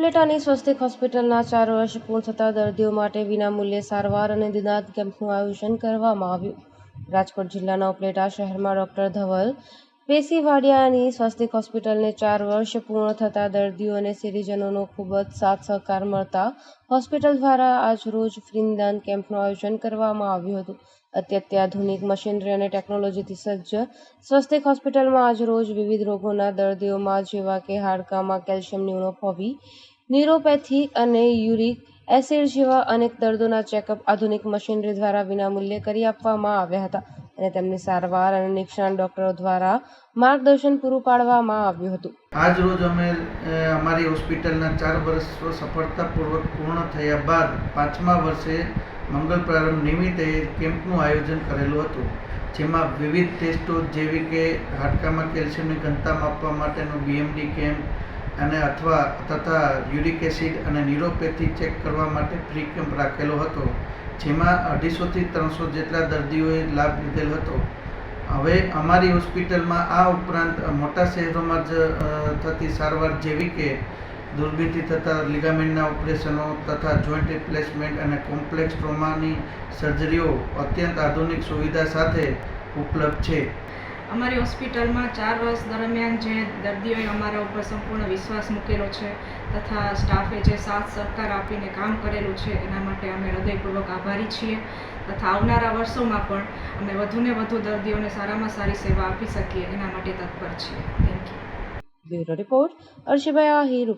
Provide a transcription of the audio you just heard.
ઉપલેટાની સ્વસ્તિક હોસ્પિટલના ચાર વર્ષ પૂર્ણ થતા દર્દીઓ માટે વિનામૂલ્યે સારવાર અને નિદાન કેમ્પનું આયોજન કરવામાં આવ્યું. રાજકોટ જિલ્લાના ઉપલેટા શહેરમાં ડૉક્ટર ધવલ પેસીવાડિયાની સ્વસ્તિક હોસ્પિટલને ચાર વર્ષ પૂર્ણ થતા દર્દીઓ અને સિરિજનોનો ખૂબ જ સાથ સહકાર મળતા હોસ્પિટલ દ્વારા આજરોજ રોજ નિદાન કેમ્પનું આયોજન કરવામાં આવ્યું હતું. અત્યાધુનિક મશીનરી અને ટેકનોલોજીથી સજ્જ સ્વસ્તિક હોસ્પિટલમાં આજરોજ વિવિધ રોગોના દર્દીઓમાં જેવા કે હાડકામાં કેલ્શિયમની ઉણપ હોવી અને યુરિક એસિડ જેવા અનેક દર્દોના ચેકઅપ આધુનિક મશીનરી દ્વારા વિનામૂલ્યે કરી આપવામાં આવ્યા હતા. અને તેમની સારવાર અને નિષ્ણાત ડોક્ટરો દ્વારા માર્ગદર્શન પૂરું પાડવામાં આવ્યું હતું. આજ રોજ અમે અમારી હોસ્પિટલના ચાર વર્ષ સફળતાપૂર્વક પૂર્ણ થયા બાદ પાંચમા વર્ષે મંગળ પ્રારંભ નિમિત્તે કેમ્પનું આયોજન કરેલું હતું, જેમાં વિવિધ ટેસ્ટો જેવી કે હાડકામાં કેલ્શિયમની ઘનતા માપવા માટેનો બીએમડી કેમ્પ અને અથવા તથા યુરિક એસિડ અને ન્યુરોપેથી ચેક કરવા માટે ફ્રી કેમ્પ રાખેલો હતો. જેમાં અઢીસોથી ત્રણસો જેટલા દર્દીઓએ લાભ લીધેલ હતો. હવે અમારી હોસ્પિટલમાં આ ઉપરાંત મોટા શહેરોમાં જ થતી સારવાર જેવી કે દૂરબીનથી થતા લિગામેન્ટના ઓપરેશનો તથા જોઈન્ટ રિપ્લેસમેન્ટ અને કોમ્પ્લેક્સ ટ્રોમાની સર્જરીઓ અત્યંત આધુનિક સુવિધા સાથે ઉપલબ્ધ છે. અમારી હોસ્પિટલમાં ચાર વર્ષ દરમિયાન જે દર્દીઓએ અમારા ઉપર સંપૂર્ણ વિશ્વાસ મૂકેલો છે તથા સ્ટાફે જે સાથ સહકાર આપીને કામ કરેલું છે, એના માટે અમે હૃદયપૂર્વક આભારી છીએ તથા આવનારા વર્ષોમાં પણ અમે વધુને વધુ દર્દીઓને સારામાં સારી સેવા આપી શકીએ એના માટે તત્પર છીએ. થેન્ક યુ બ્યુરો રિપોર્ટ અર્શિભાઈ આહિર